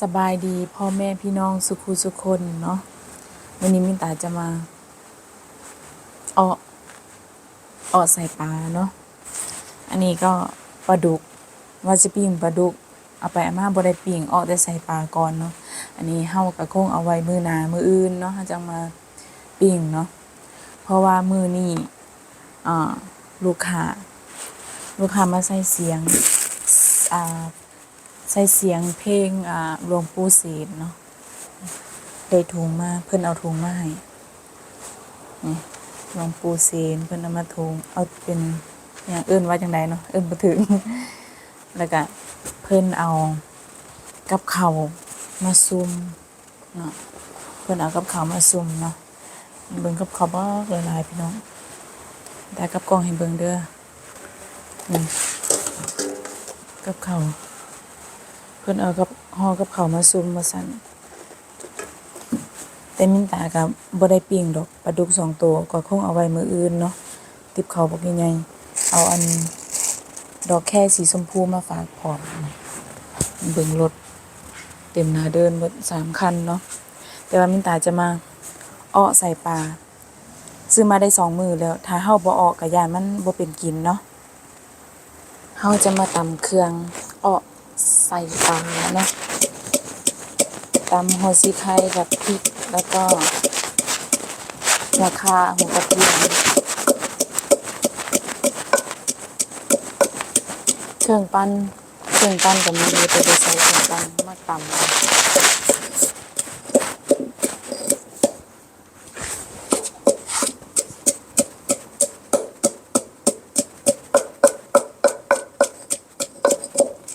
สบายดีพ่อแม่พี่น้องสุขุสุคนเนาะวันนี้มินตาจะมาเอาเอาใส่ปลาเนาะอันนี้ก็ปลาดุกว่าจะปิ้งปลาดุกเอาไปอาม่าบ่ได้ปิ้งเอาแต่ใส่ปลาก่อนเนาะอันนี้เฮาก็คงเอาไว้มือหนามืออื่นเนาะจังมาปิ้งเนาะเพราะว่ามือนี้อ่าลูกค้าลูกค้ามาใส่เสียงอ่า ใส่เสียงเพลงอ่าหลวงปู่ศีลเนาะได้ถุงมาเพิ่อนเอาถุงมาให้นี่หลวงปู่ศีลเพิ่อนเอามาถุงเอาเป็นอย่างอื่นว่าจังไดเนาะเอิ้นบ่ถึง แล้วก็เพิ่อนเอากับข้าวมาซุ่มเนาะเพิ่อนเอากับข้าวมาซุ่มเนาะเบิ่งกับข้าวบ่หลายๆพี่น้องแต่กับกองให้เบิ่งเด้อนี่กับข้าว พิ่นเอากับห่อกับข้ามาซุ่มมาสั่นแต่มินตากับบ่ได้ปิ้งดอกปลาดุกสองตัวก็คงเอาไว้มืออื่นเนาะติบเขาบักใหญ่ๆเอาอันดอกแค่สีชมพูมาฝากพร้อมเบิ่งรถเต็มหน้าเดินเบิดสามคันเนาะแต่ว่ามินตาจะมาอ้อใส่ปลาซื้อมาได้สองมือแล้ว ถ้าเฮาบ่ออกก็ย่านมันบ่เป็นกินเนาะเฮาจะมาตำเครื่องอ้อ ใส่ปลาเนะตำหัวซีไข่กับพริกแล้วก็หัวข่าหัวกระเทียมเครื่องปั้นเครื่องปั้นก็มีอยู่แต่จะใส่เครื่องปั้นมาตำ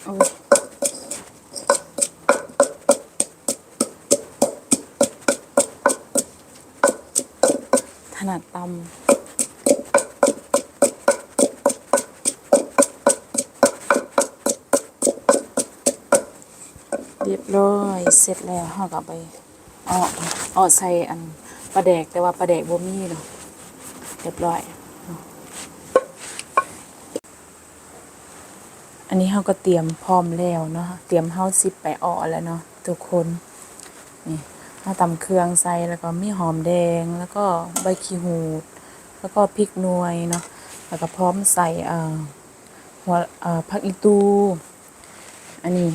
โอ้ ยถนัดตำเรียบร้อยเสร็จแล้วเฮาก็เอาไปอ้ออ้อใส่อันปลาแดกแต่ว่าปลาแดกบ่มีเนาะเรียบร้อย อันนี้เราก็เตรียมพร้อมแล้วเนาะเตรียมเฮาสิบไปอ้อแล้วเนาะทุกคน นี่ เราตำเครื่องใส่แล้วก็มีหอมแดงแล้วก็ใบขี้หูด แล้วก็พริกหน่วยเนาะแล้วก็พร้อมใส่อ่อหัวอ่อผักอีตู อันนี้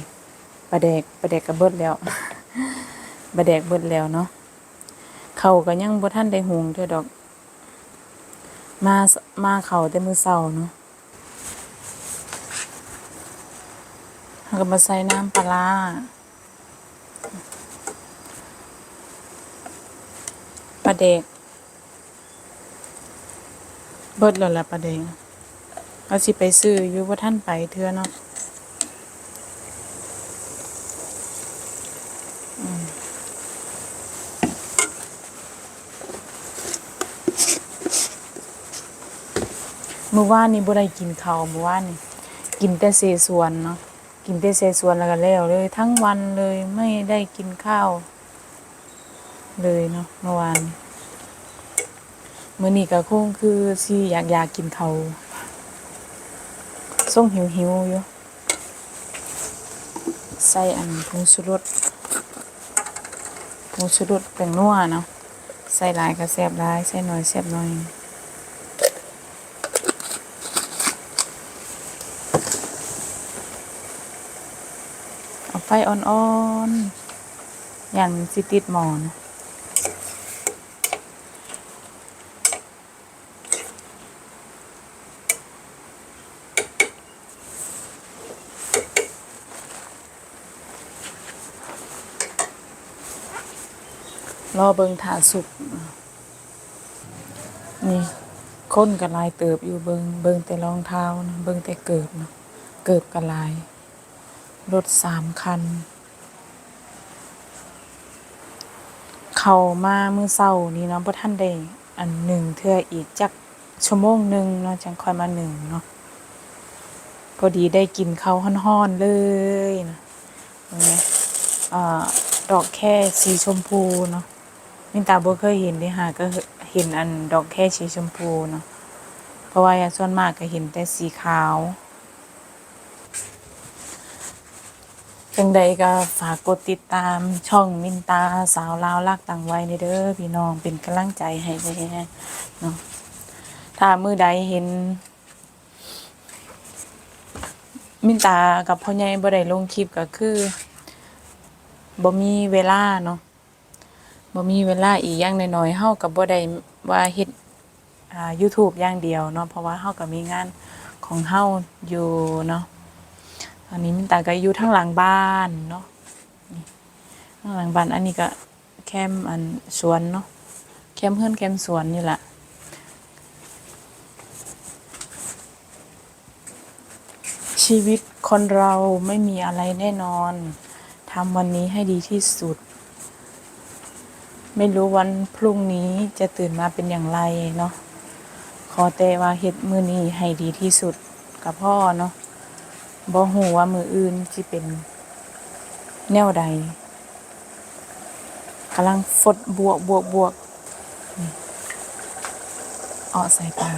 ปลาแดกปลาแดกก็เบิดแล้วปลาแดกเบิดแล้วเนาะเขาก็ยังบ่ทันได้หุงเท่าดอก มามาเขาแต่มือเช้าเนาะแล้วก็มาใส่น้ำปลาร้า ปลาเด็กเบิดแล้วละปลาเด็กเอาสิไปซื้ออยู่ว่าท่านไปเทื่อเนาะมเมื่อวานนี้บ่ได้กินข้าวเมื่อวานนี้กินแต่เสสวนเนาะกินแต่เสสวนแล้วก็แล้วเลย ทั้งวันเลยไม่ได้กินข้าว เลยเนาะเมื่อวานมื้อนี้ก็คงคือสิอยากอยากกินเขาส่งหิวหิวอยู่ใส่อันผงชูรสผงชูรสแป้งนัวเนาะใส่หลายก็แซ่บหลายใส่น้อยแซ่บน้อยเอาไฟอ่อนๆอย่างสิติดหมอน รอเบิงถาสุกนี่ค้นกระลายเติบอยู่เบิงเบิงแต่รองเท้านะเบิงแต่เกิบนะเกิบกระลาย รถสามคัน เขามาเมื้อเช้านี้เนาะบ่ทันได้อันหนึ่งเทื่ออีกจักชั่วโมงหนึ่งเนาะจังค่อยมาหนึ่งเนาะพอดีได้กินเขาวฮ้อนๆเลยนะเห็นไหมอ่าดอกแค่สีชมพูเนาะ นตาบ่เคยเห็นเด้หาก็เห็นอันดอกแค่สีชมพูเนาะเพราะว่าส่วนมากก็เห็นแต่สีขาวจังใดก็ฝากกดติดตามช่องมินตาสาวลาวลากต่างวัยในเด้อพี่น้องเป็นกำลังใจให้แน่เนาะถ้ามือใดเห็น มินตากับพ่อใหญ่บ่ได้ลงคลิปก็คือบ่มีเวลาเนาะ บ่มีเวลาอีกอย่างน้อยๆเฮาก็บ่ได้ว่าเฮ็ดอ่า YouTube อย่างเดียวเนาะเพราะว่าเฮาก็มีงานของเฮาอยู่เนาะตอนนี้มินตาก็อยู่ทางหลังบ้านเนาะทางหลังบ้านอันนี้ก็แคมอันสวนเนาะแคมเฮือนแคมสวนนี่แหละชีวิตคนเราไม่มีอะไรแน่นอนทำวันนี้ให้ดีที่สุด ไม่รู้วันพรุ่งนี้จะตื่นมาเป็นอย่างไรเนาะขอแต่ว่าเฮ็ดมือนี้ให้ดีที่สุดกับพ่อเนาะบ่หูว่ามืออื่นที่เป็นแนวใดกำลังฟดบวกบวกบวกนี่เอาใส่ตา